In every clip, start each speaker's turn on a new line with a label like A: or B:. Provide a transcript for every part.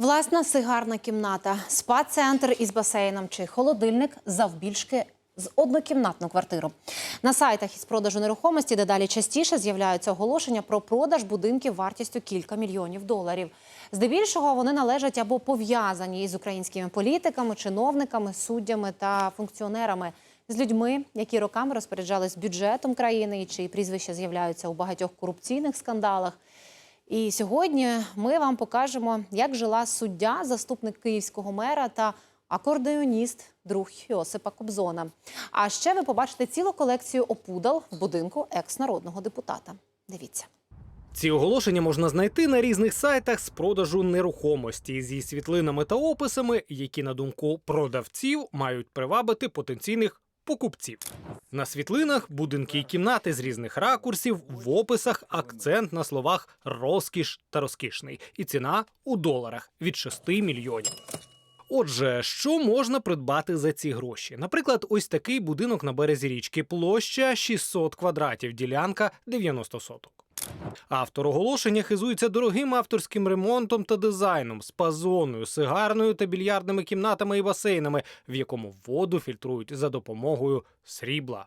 A: Власна сигарна кімната, спа-центр із басейном чи холодильник завбільшки з однокімнатну квартиру. На сайтах із продажу нерухомості дедалі частіше з'являються оголошення про продаж будинків вартістю кілька мільйонів доларів. Здебільшого вони належать або пов'язані із українськими політиками, чиновниками, суддями та функціонерами з людьми, які роками розпоряджались бюджетом країни і чиї прізвища з'являються у багатьох корупційних скандалах. І сьогодні ми вам покажемо, як жила суддя, заступник київського мера та акордеоніст, друг Йосипа Кобзона. А ще ви побачите цілу колекцію опудал в будинку екс-народного депутата. Дивіться.
B: Ці оголошення можна знайти на різних сайтах з продажу нерухомості зі світлинами та описами, які, на думку продавців, мають привабити потенційних покупців. На світлинах будинки і кімнати з різних ракурсів, в описах акцент на словах розкіш та розкішний, і ціна у доларах від 6 мільйонів. Отже, що можна придбати за ці гроші? Наприклад, ось такий будинок на березі річки, площа 600 квадратів, ділянка 90 соток. Автор оголошення хизується дорогим авторським ремонтом та дизайном, спа-зоною, сигарною та більярдними кімнатами і басейнами, в якому воду фільтрують за допомогою срібла.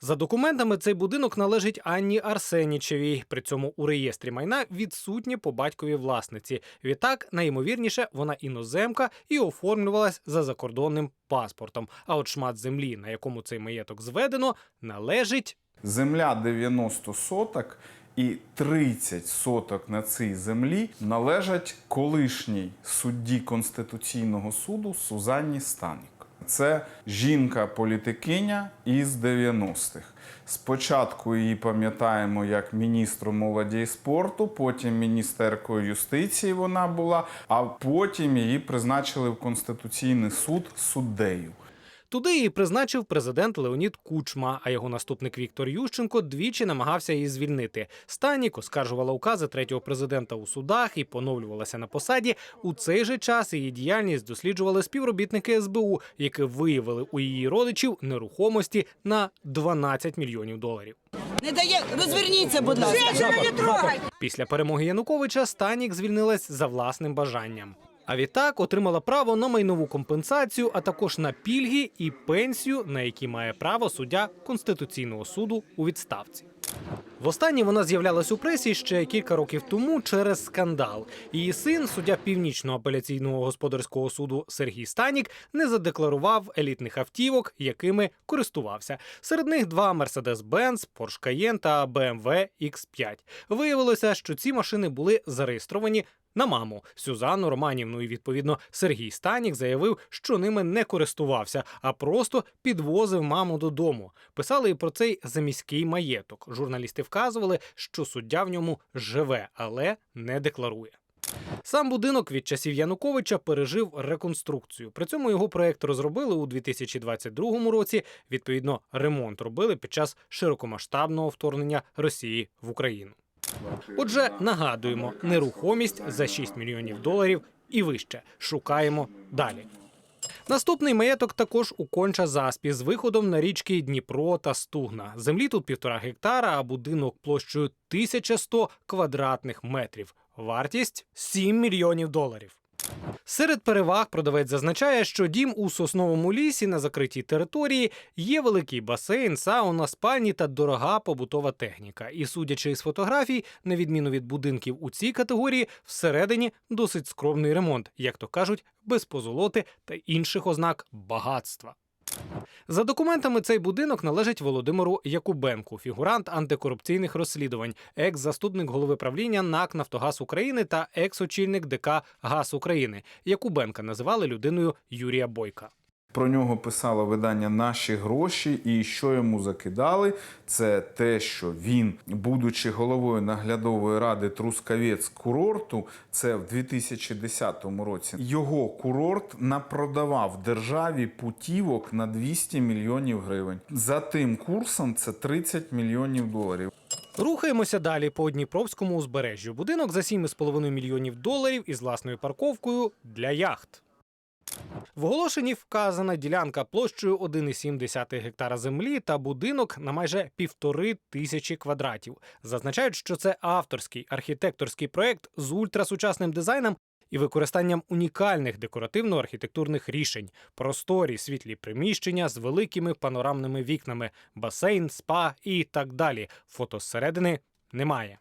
B: За документами, цей будинок належить Анні Арсенічевій. При цьому у реєстрі майна відсутнє по батьковій власниці. Відтак, найімовірніше, вона іноземка і оформлювалась за закордонним паспортом. А от шмат землі, на якому цей маєток зведено, належить
C: Земля 90 соток і 30 соток на цій землі належать колишній судді Конституційного суду Сузанні Станік. Це жінка-політикиня із 90-х. Спочатку її пам'ятаємо як міністру молоді і спорту, потім міністеркою юстиції вона була, а потім її призначили в Конституційний суд суддею.
B: Туди її призначив президент Леонід Кучма, а його наступник Віктор Ющенко двічі намагався її звільнити. Станік оскаржувала укази третього президента у судах і поновлювалася на посаді. У цей же час її діяльність досліджували співробітники СБУ, які виявили у її родичів нерухомості на 12 мільйонів доларів.
D: Не дає, розверніться, будь ласка. не трогай.
B: Після перемоги Януковича Станік звільнилась за власним бажанням. А відтак отримала право на майнову компенсацію, а також на пільги і пенсію, на які має право суддя Конституційного суду у відставці. Востаннє вона з'являлась у пресі ще кілька років тому через скандал. Її син, суддя північного апеляційного господарського суду Сергій Станік, не задекларував елітних автівок, якими користувався. Серед них два Mercedes-Benz, Porsche Cayenne та BMW X5. Виявилося, що ці машини були зареєстровані на маму Сюзанну Романівну. І відповідно Сергій Станік заявив, що ними не користувався, а просто підвозив маму додому. Писали і про цей заміський маєток. Журналісти вказували, що суддя в ньому живе, але не декларує. Сам будинок від часів Януковича пережив реконструкцію. При цьому його проект розробили у 2022 році. Відповідно, ремонт робили під час широкомасштабного вторгнення Росії в Україну. Отже, нагадуємо, нерухомість за 6 мільйонів доларів і вище. Шукаємо далі. Наступний маєток також у конча заспі з виходом на річки Дніпро та Стугна. Землі тут півтора гектара, а будинок площею 1100 квадратних метрів. Вартість 7 мільйонів доларів. Серед переваг продавець зазначає, що дім у сосновому лісі на закритій території є великий басейн, сауна, спальні та дорога побутова техніка. І судячи із фотографій, на відміну від будинків у цій категорії, всередині досить скромний ремонт, як то кажуть, без позолоти та інших ознак багатства. За документами, цей будинок належить Володимиру Якубенку, фігурант антикорупційних розслідувань, екс-заступник голови правління НАК Нафтогаз України та екс-очільник ДК Газ України. Якубенка називали людиною Юрія Бойка.
C: Про нього писало видання Наші гроші, і що йому закидали, це те, що він, будучи головою наглядової ради Трускавець курорту, це в 2010 році. Його курорт напродавав державі путівок на 200 мільйонів гривень. За тим курсом це 30 мільйонів доларів.
B: Рухаємося далі по Дніпровському узбережжю. Будинок за 7,5 мільйонів доларів із власною парковкою для яхт. В оголошенні вказана ділянка площею 1,7 гектара землі та будинок на майже півтори тисячі квадратів. Зазначають, що це авторський архітекторський проект з ультрасучасним дизайном і використанням унікальних декоративно-архітектурних рішень, просторі, світлі приміщення з великими панорамними вікнами, басейн, спа і так далі. Фото зсередини немає.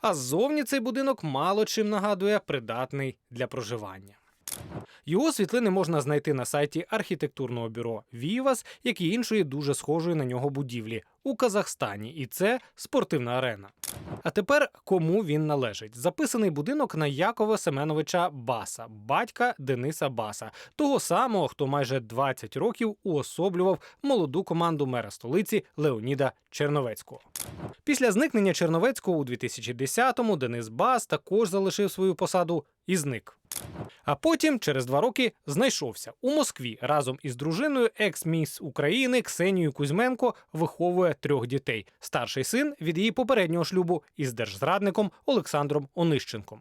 B: А ззовні цей будинок мало чим нагадує придатний для проживання. Його світлини можна знайти на сайті архітектурного бюро Вівас, як і іншої дуже схожої на нього будівлі у Казахстані, і це спортивна арена. А тепер кому він належить? Записаний будинок на Якова Семеновича Баса, батька Дениса Баса, того самого, хто майже 20 років уособлював молоду команду мера столиці Леоніда Черновецького. Після зникнення Черновецького у 2010-му Денис Бас також залишив свою посаду і зник. А потім, через два роки, знайшовся у Москві разом із дружиною екс-міс України Ксенією Кузьменко виховує трьох дітей. Старший син від її попереднього шлюбу із держзрадником Олександром Онищенком.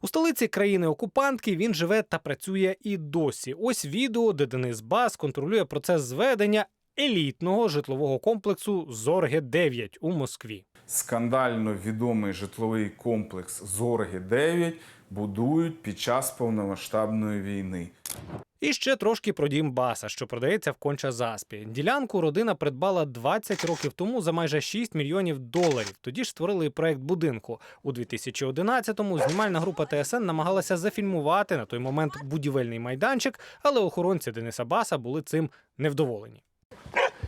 B: У столиці країни-окупантки він живе та працює і досі. Ось відео, де Денис Бас контролює процес зведення елітного житлового комплексу Зорге 9 у Москві.
C: Скандально відомий житловий комплекс Зорги 9 будують під час повномасштабної війни.
B: І ще трошки про дім Баса, що продається в конча заспі. Ділянку родина придбала 20 років тому за майже 6 мільйонів доларів. Тоді ж створили проект будинку. У 2011-му знімальна група ТСН намагалася зафільмувати на той момент будівельний майданчик, але охоронці Дениса Баса були цим невдоволені.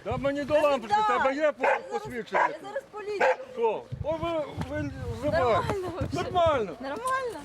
E: Та мені до лампочки, тебе є по- посвідчення?
F: Я зараз поліцію.
E: Що? О, ви, ви.
F: Нормально вообще.
E: Нормально.
F: Нормально.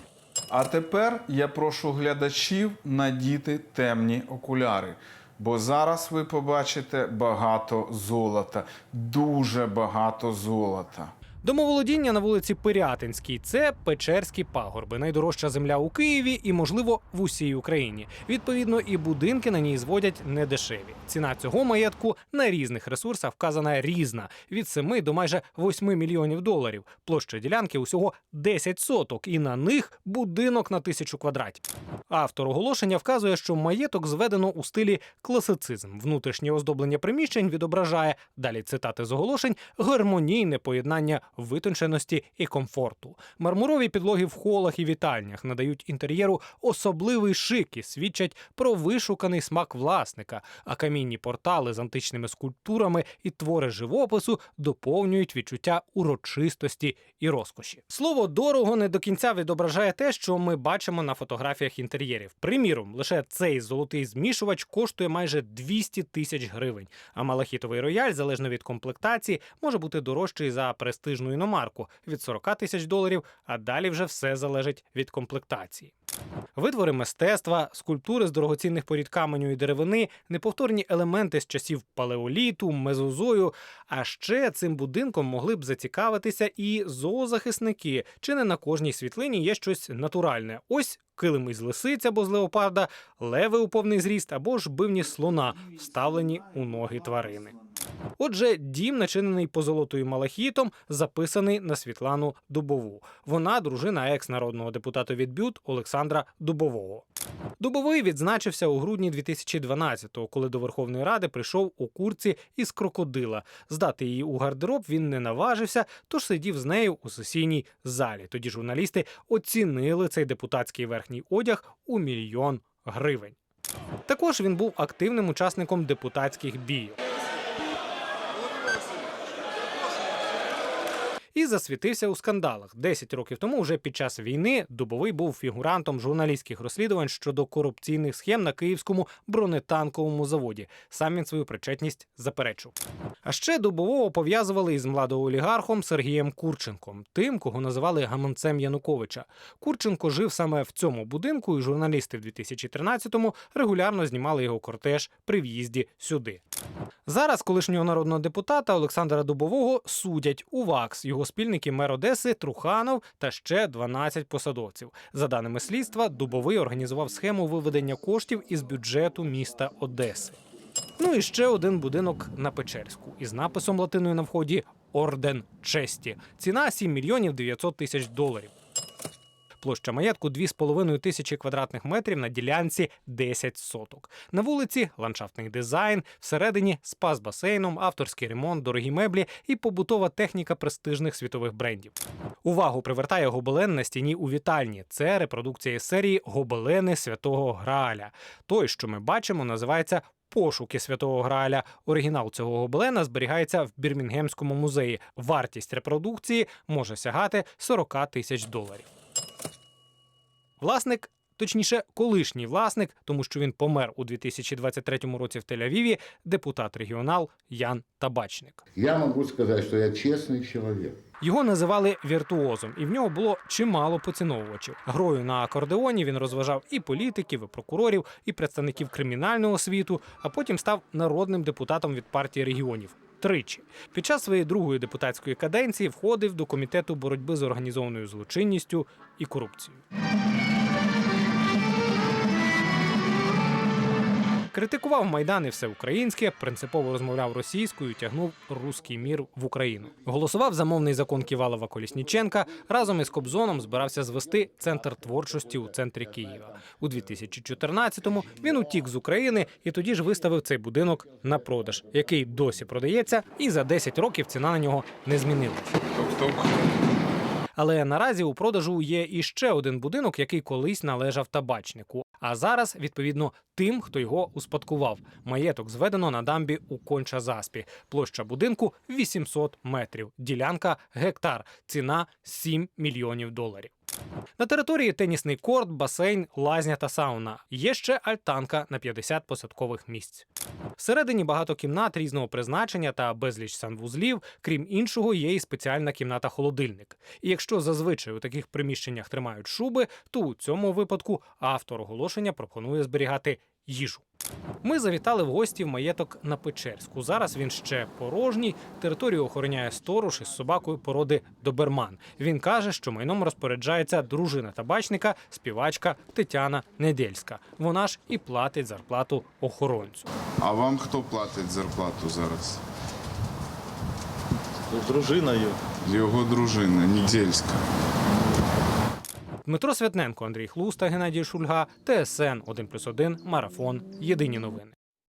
C: А тепер я прошу глядачів надіти темні окуляри. Бо зараз ви побачите багато золота, дуже багато золота.
B: Домоволодіння на вулиці Пирятинській це Печерські пагорби, найдорожча земля у Києві і, можливо, в усій Україні. Відповідно, і будинки на ній зводять недешеві. Ціна цього маєтку на різних ресурсах вказана різна від 7 до майже 8 мільйонів доларів. Площа ділянки усього 10 соток, і на них будинок на тисячу квадратів. Автор оголошення вказує, що маєток зведено у стилі класицизм. Внутрішнє оздоблення приміщень відображає далі цитати з оголошень гармонійне поєднання витонченості і комфорту. Мармурові підлоги в холах і вітальнях надають інтер'єру особливий шик і свідчать про вишуканий смак власника. А камінні портали з античними скульптурами і твори живопису доповнюють відчуття урочистості і розкоші. Слово дорого не до кінця відображає те, що ми бачимо на фотографіях інтер'єрів. Приміром, лише цей золотий змішувач коштує майже 200 тисяч гривень. А малахітовий рояль, залежно від комплектації, може бути дорожчий за престижну іномарку від 40 тисяч доларів, а далі вже все залежить від комплектації. Витвори мистецтва, скульптури з дорогоцінних порід каменю і деревини, неповторні елементи з часів палеоліту, мезозою. А ще цим будинком могли б зацікавитися і зоозахисники. Чи не на кожній світлині є щось натуральне? Ось килим із лисиць або з леопарда, леви у повний зріст або ж бивні слона, вставлені у ноги тварини. Отже, дім, начинений позолотою малахітом, записаний на Світлану Дубову. Вона дружина екс-народного депутата від БЮТ Олександра Дубового. Дубовий відзначився у грудні 2012-го, коли до Верховної Ради прийшов у курці із крокодила. Здати її у гардероб він не наважився, тож сидів з нею у сесійній залі. Тоді журналісти оцінили цей депутатський верхній одяг у мільйон гривень. Також він був активним учасником депутатських бійок. Засвітився у скандалах. Десять років тому, вже під час війни, Дубовий був фігурантом журналістських розслідувань щодо корупційних схем на київському бронетанковому заводі. Сам він свою причетність заперечив. А ще Дубового пов'язували із младоолігархом Сергієм Курченком, тим, кого називали гаманцем Януковича. Курченко жив саме в цьому будинку, і журналісти в 2013-му регулярно знімали його кортеж при в'їзді сюди. Зараз колишнього народного депутата Олександра Дубового судять у ВАКС. Його спільники мер Одеси Труханов та ще 12 посадовців. За даними слідства, Дубовий організував схему виведення коштів із бюджету міста Одеси. Ну і ще один будинок на Печерську із написом латиною на вході Орден честі. Ціна 7 мільйонів 900 тисяч доларів. Площа маєтку 2,5 тисячі квадратних метрів на ділянці 10 соток. На вулиці ландшафтний дизайн, всередині спа з басейном, авторський ремонт, дорогі меблі і побутова техніка престижних світових брендів. Увагу привертає гобелен на стіні у вітальні. Це репродукція серії Гобелени Святого Грааля. Той, що ми бачимо, називається Пошуки святого Грааля. Оригінал цього гобелена зберігається в Бірмінгемському музеї. Вартість репродукції може сягати 40 тисяч доларів. Власник, точніше, колишній власник, тому що він помер у 2023 році в Тель-Авіві, депутат регіонал Ян Табачник.
F: Я могу сказать, что я честный человек.
B: Його називали віртуозом, і в нього було чимало поціновувачів. Грою на акордеоні він розважав і політиків, і прокурорів, і представників кримінального світу, а потім став народним депутатом від партії регіонів. Тричі під час своєї другої депутатської каденції входив до комітету боротьби з організованою злочинністю і корупцією. Критикував майдан і все українське, принципово розмовляв російською, тягнув руський мір в Україну. Голосував за мовний закон Ківалова Колісніченка. Разом із Кобзоном збирався звести центр творчості у центрі Києва. У 2014-му він утік з України і тоді ж виставив цей будинок на продаж, який досі продається, і за 10 років ціна на нього не змінилася. Але наразі у продажу є іще один будинок, який колись належав табачнику. А зараз, відповідно, тим, хто його успадкував. Маєток зведено на дамбі у конча заспі. Площа будинку 800 метрів. Ділянка гектар. Ціна 7 мільйонів доларів. На території тенісний корт, басейн, лазня та сауна. Є ще альтанка на 50 посадкових місць. Всередині багато кімнат різного призначення та безліч санвузлів. Крім іншого, є і спеціальна кімната-холодильник. І якщо зазвичай у таких приміщеннях тримають шуби, то у цьому випадку автор оголошення пропонує зберігати їжу. Ми завітали в гості в маєток на Печерську. Зараз він ще порожній. Територію охороняє сторож із собакою породи Доберман. Він каже, що майном розпоряджається дружина табачника, співачка Тетяна Недельська. Вона ж і платить зарплату охоронцю.
G: А вам хто платить зарплату зараз?
H: дружиною.
G: Його дружина Нідельська.
B: Дмитро Святненко, Андрій Хлуста, Геннадій Шульга, ТСН 1+,1, Марафон. Єдині новини.